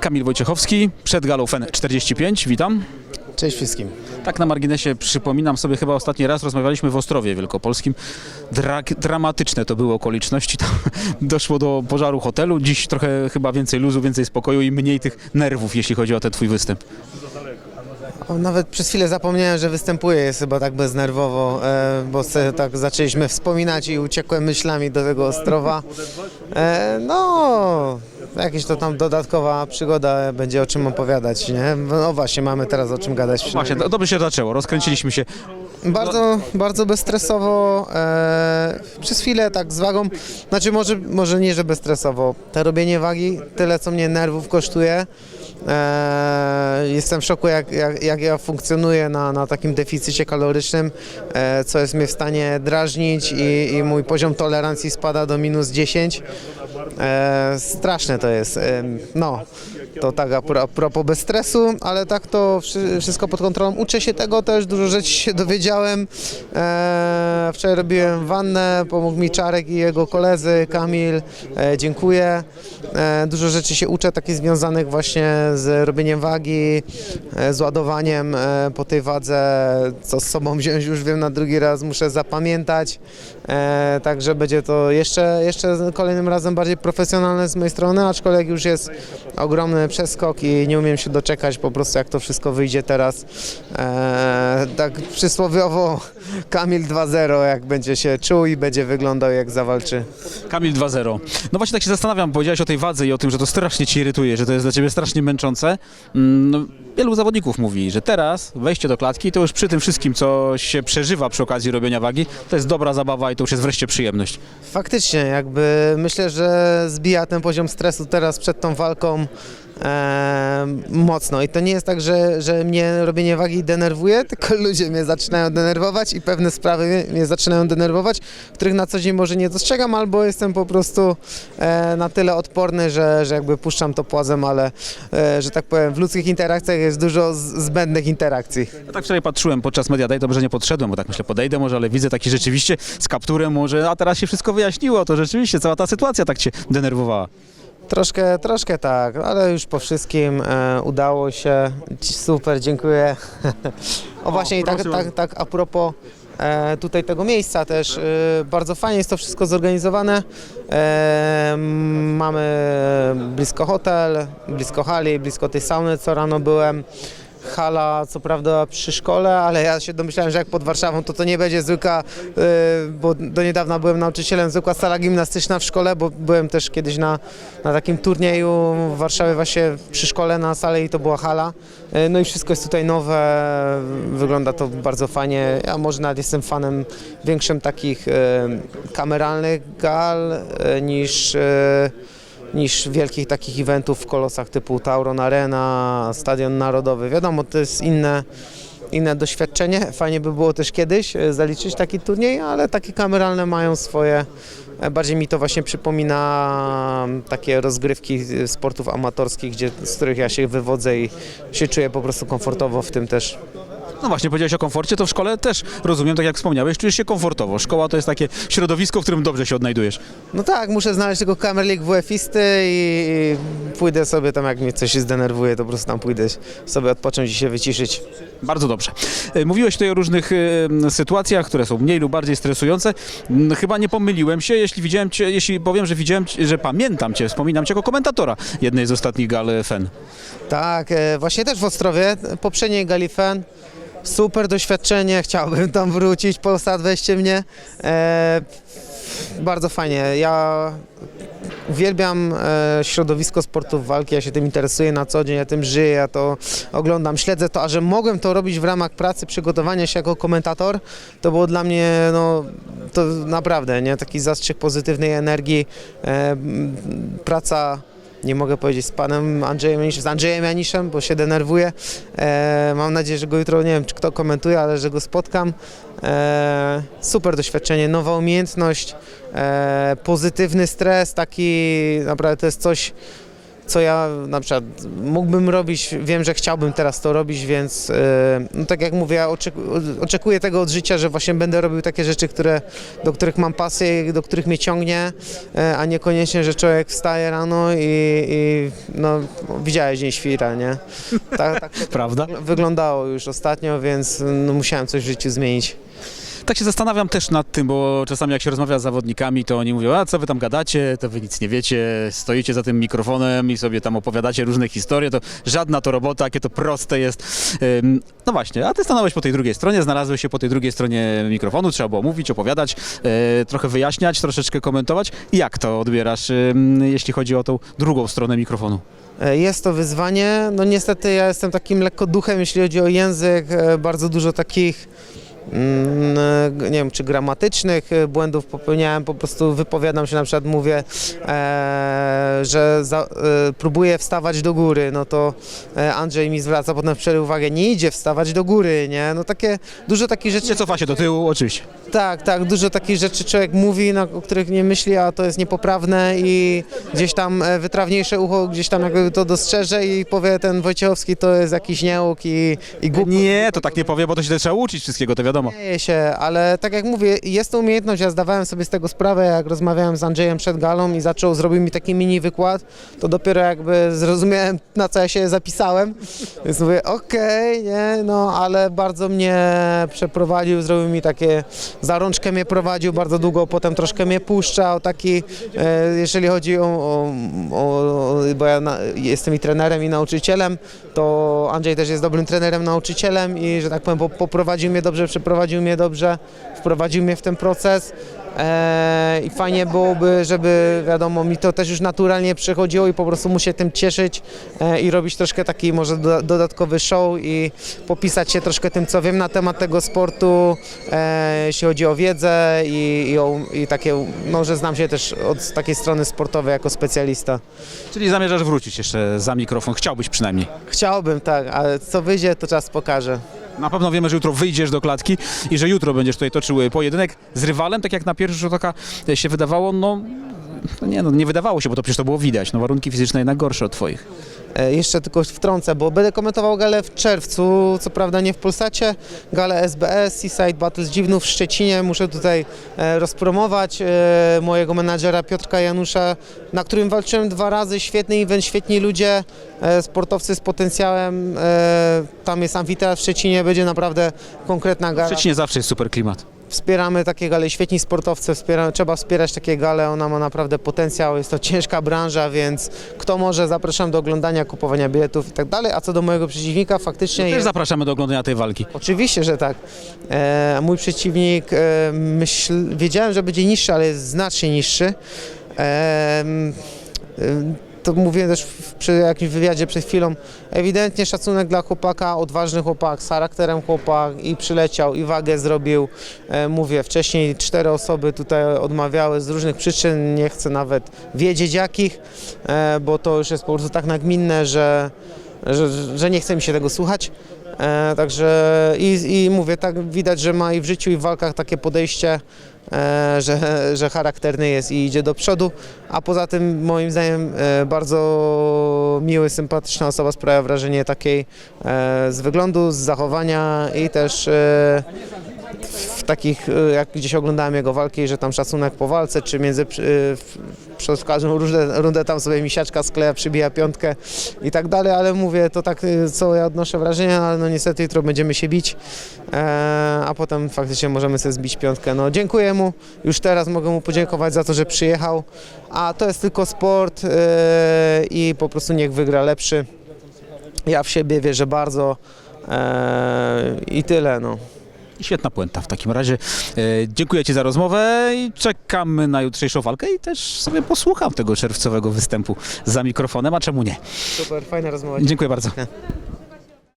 Kamil Wojciechowski, przed galą FEN 45, witam. Cześć wszystkim. Tak na marginesie przypominam sobie, chyba ostatni raz rozmawialiśmy w Ostrowie Wielkopolskim. Dra dramatyczne to były okoliczności, tam doszło do pożaru hotelu. Dziś trochę chyba więcej luzu, więcej spokoju i mniej tych nerwów, jeśli chodzi o ten twój występ. O, nawet przez chwilę zapomniałem, że występuję, jest chyba tak beznerwowo, e, bo sobie tak zaczęliśmy wspominać i uciekłem myślami do tego Ostrowa. E, no, jakaś to tam dodatkowa przygoda będzie o czym opowiadać, nie? No właśnie, mamy teraz o czym gadać. Właśnie, do- dobrze się zaczęło, rozkręciliśmy się. Bardzo, bardzo bezstresowo, e, przez chwilę tak z wagą, znaczy może, może nie, że bezstresowo, to robienie wagi, tyle co mnie nerwów kosztuje, e, jestem w szoku jak, jak, jak ja funkcjonuję na, na takim deficycie kalorycznym, e, co jest mnie w stanie drażnić i, i mój poziom tolerancji spada do minus 10, e, straszne to jest, e, no. To tak a pro- a propos bez stresu, ale tak to wszy- wszystko pod kontrolą. Uczę się tego też, dużo rzeczy się dowiedziałem. Eee, wczoraj robiłem wannę, pomógł mi Czarek i jego koledzy, Kamil, e, dziękuję. E, dużo rzeczy się uczę, takich związanych właśnie z robieniem wagi, e, z ładowaniem e, po tej wadze, co z sobą wziąć już wiem na drugi raz, muszę zapamiętać. E, także będzie to jeszcze, jeszcze kolejnym razem bardziej profesjonalne z mojej strony, aczkolwiek już jest ogromny przeskok i nie umiem się doczekać po prostu jak to wszystko wyjdzie teraz. E, tak przysłowiowo Kamil 2-0 jak będzie się czuł i będzie wyglądał jak zawalczy. Kamil 2-0. No właśnie tak się zastanawiam, powiedziałeś o tej wadze i o tym, że to strasznie ci irytuje, że to jest dla ciebie strasznie męczące. Mm, No, wielu zawodników mówi, że teraz wejście do klatki to już przy tym wszystkim, co się przeżywa przy okazji robienia wagi, to jest dobra zabawa i to już jest wreszcie przyjemność. Faktycznie, jakby myślę, że zbija ten poziom stresu teraz przed tą walką e, mocno. I to nie jest tak, że, że mnie robienie wagi denerwuje, tylko ludzie mnie zaczynają denerwować i pewne sprawy mnie, zaczynają denerwować, których na co dzień może nie dostrzegam, albo jestem po prostu e, na tyle odporny, że, że jakby puszczam to płazem, ale e, że tak powiem, w ludzkich interakcjach jest dużo zbędnych interakcji. Ja tak wczoraj patrzyłem podczas Media Day, dobrze nie podszedłem, bo tak myślę, podejdę może, ale widzę taki rzeczywiście z kapturem może, a teraz się wszystko wyjaśniło, to rzeczywiście cała ta sytuacja tak cię denerwowała. Troszkę, troszkę tak, ale już po wszystkim e, udało się. Super, dziękuję. o właśnie i tak, tak, tak a propos e, tutaj tego miejsca też, e, bardzo fajnie jest to wszystko zorganizowane. E, mamy blisko hotel, blisko hali, blisko tej sauny, co rano byłem. Hala, co prawda przy szkole, ale ja się domyślałem, że jak pod Warszawą, to to nie będzie zwykła, e, bo do niedawna byłem nauczycielem, zwykła sala gimnastyczna w szkole, bo byłem też kiedyś na, na takim turnieju w Warszawie właśnie przy szkole na sale i to była hala. E, No i wszystko jest tutaj nowe, wygląda to bardzo fajnie. Ja może nawet jestem fanem większym takich e, kameralnych gal niż niż wielkich takich eventów w kolosach typu Tauron Arena, Stadion Narodowy. Wiadomo, to jest inne, inne doświadczenie. Fajnie by było też kiedyś e, zaliczyć taki turniej, ale takie kameralne mają swoje. e, Bardziej mi to właśnie przypomina mm, takie rozgrywki e, sportów amatorskich, gdzie, z których ja się wywodzę i się czuję po prostu komfortowo w tym też. No właśnie, powiedziałeś o komforcie, to w szkole też rozumiem, tak jak wspomniałeś, czujesz się komfortowo. Szkoła to jest takie środowisko, w którym dobrze się odnajdujesz. No tak, muszę znaleźć tego Kamer League WF-isty i i pójdę sobie tam, jak mnie coś zdenerwuje, to po prostu tam pójdę sobie odpocząć i się wyciszyć. Bardzo dobrze. E, Mówiłeś tutaj o różnych e, sytuacjach, które są mniej lub bardziej stresujące. Mm, Chyba nie pomyliłem się, jeśli widziałem cię, jeśli powiem, że widziałem, cię- że pamiętam cię, wspominam cię jako komentatora jednej z ostatnich gal e, FEN. Tak, e, właśnie też w Ostrowie, poprzedniej Galifen. Super doświadczenie, chciałbym tam wrócić, Polsat weźcie mnie. E, bardzo fajnie. Ja uwielbiam e, środowisko sportów walki, ja się tym interesuję na co dzień, ja tym żyję, ja to oglądam, śledzę to, a że mogłem to robić w ramach pracy, przygotowania się jako komentator, to było dla mnie, no, to naprawdę, nie, taki zastrzyk pozytywnej energii, e, praca nie mogę powiedzieć z panem Andrzejem Janiszem, z Andrzejem Janiszem, bo się denerwuję. E, mam nadzieję, że go jutro, nie wiem czy kto komentuje, ale że go spotkam. E, super doświadczenie, nowa umiejętność, e, pozytywny stres, taki naprawdę to jest coś, co ja na przykład mógłbym robić, wiem, że chciałbym teraz to robić, więc e, no tak jak mówię, ja oczeku- oczekuję tego od życia, że właśnie będę robił takie rzeczy, które, do których mam pasję, do których mnie ciągnie, e, a niekoniecznie, że człowiek wstaje rano i, i no, widziałeś Dzień Świra, nie? Tak, tak Prawda? wyglądało już ostatnio, więc no, musiałem coś w życiu zmienić. Tak się zastanawiam też nad tym, bo czasami jak się rozmawia z zawodnikami, to oni mówią, a co wy tam gadacie, to wy nic nie wiecie, stoicie za tym mikrofonem i sobie tam opowiadacie różne historie, to żadna to robota, jakie to proste jest. No właśnie, a ty stanąłeś po tej drugiej stronie, znalazłeś się po tej drugiej stronie mikrofonu, trzeba było mówić, opowiadać, e, trochę wyjaśniać, troszeczkę komentować. Jak to odbierasz, jeśli chodzi o tą drugą stronę mikrofonu? E, Jest to wyzwanie. No niestety ja jestem takim lekko duchem, jeśli chodzi o język. E, Bardzo dużo takich nie wiem, czy gramatycznych e, błędów popełniałem, po prostu wypowiadam się, na przykład mówię, e, że za, e, próbuję wstawać do góry, no to e, Andrzej mi zwraca potem w przerwie uwagę, nie idzie wstawać do góry, nie? No takie, dużo takich rzeczy Nie cofa się do tyłu, oczywiście. tak, tak, dużo takich rzeczy człowiek mówi, no, o których nie myśli, a to jest niepoprawne i gdzieś tam e, wytrawniejsze ucho gdzieś tam jakby to dostrzeże i powie ten Wojciechowski to jest jakiś nieuk i, i głupi. Nie, to tak nie powie, bo to się trzeba uczyć wszystkiego, to wiadomo. Się, ale tak jak mówię, jest to umiejętność, ja zdawałem sobie z tego sprawę, jak rozmawiałem z Andrzejem przed galą i zaczął, zrobił mi taki mini wykład, to dopiero jakby zrozumiałem, na co ja się zapisałem, więc mówię, okej, nie, no, ale bardzo mnie przeprowadził, zrobił mi takie, za rączkę mnie prowadził bardzo długo, potem troszkę mnie puszczał, taki, e, jeżeli chodzi o, o, o bo ja na, jestem i trenerem i nauczycielem, to Andrzej też jest dobrym trenerem, nauczycielem i, że tak powiem, po- poprowadził mnie dobrze, przeprowadził mnie dobrze, wprowadził mnie w ten proces. E, I fajnie byłoby, żeby wiadomo, mi to też już naturalnie przychodziło i po prostu mu się tym cieszyć e, i robić troszkę taki może do, dodatkowy show i popisać się troszkę tym, co wiem na temat tego sportu, e, jeśli chodzi o wiedzę i, i, o, i takie, no, że znam się też od takiej strony sportowej jako specjalista. Czyli zamierzasz wrócić jeszcze za mikrofon, chciałbyś przynajmniej. Chciałbym, tak, ale co wyjdzie, to czas pokaże. Na pewno wiemy, że jutro wyjdziesz do klatki i że jutro będziesz tutaj toczył pojedynek z rywalem, tak jak na pierwszy rzut oka się wydawało, no, no nie, no nie wydawało się, bo to przecież to było widać, no warunki fizyczne jednak gorsze od twoich. E, Jeszcze tylko wtrącę, bo będę komentował galę w czerwcu, co prawda nie w Polsacie, galę SBS, Seaside Battles Dziwnów w Szczecinie. Muszę tutaj e, rozpromować e, mojego menadżera Piotrka Janusza, na którym walczyłem dwa razy. Świetny event, świetni ludzie, e, sportowcy z potencjałem. E, Tam jest amfiteatr w Szczecinie, będzie naprawdę konkretna W gala. Szczecinie zawsze jest super klimat. Wspieramy takie gale, świetni sportowcy, wspiera, trzeba wspierać takie gale, ona ma naprawdę potencjał, jest to ciężka branża, więc kto może, zapraszam do oglądania, kupowania biletów i tak dalej, a co do mojego przeciwnika, faktycznie Też jest... zapraszamy do oglądania tej walki. Oczywiście, że tak. E, mój przeciwnik, e, myśl, wiedziałem, że będzie niższy, ale jest znacznie niższy. E, e, to mówiłem też przy jakimś wywiadzie przed chwilą. Ewidentnie szacunek dla chłopaka, odważny chłopak, z charakterem chłopak i przyleciał i wagę zrobił. E, mówię, wcześniej cztery osoby tutaj odmawiały z różnych przyczyn, nie chcę nawet wiedzieć jakich, e, bo to już jest po prostu tak nagminne, że, że, że nie chce mi się tego słuchać. E, także i, i mówię, tak widać, że ma i w życiu, i w walkach takie podejście, że, że charakterny jest i idzie do przodu, a poza tym moim zdaniem e, bardzo miły, sympatyczna osoba sprawia wrażenie takiej e, z wyglądu, z zachowania i też e, w takich, e, jak gdzieś oglądałem jego walki, że tam szacunek po walce, czy między, e, przez każdą rundę, rundę tam sobie misiaczka skleja, przybija piątkę i tak dalej, ale mówię, to tak, e, co ja odnoszę wrażenia, ale no niestety jutro będziemy się bić, e, a potem faktycznie możemy sobie zbić piątkę. No dziękuję mu, już teraz mogę mu podziękować za to, że przyjechał, a to jest tylko sport e, i po prostu niech wygra lepszy. Ja w siebie wierzę bardzo e, i tyle, no. Świetna puenta w takim razie. E, dziękuję Ci za rozmowę i czekamy na jutrzejszą walkę i też sobie posłucham tego czerwcowego występu za mikrofonem, a czemu nie? Super, fajna rozmowa. Dziękuję bardzo. Dziękuję.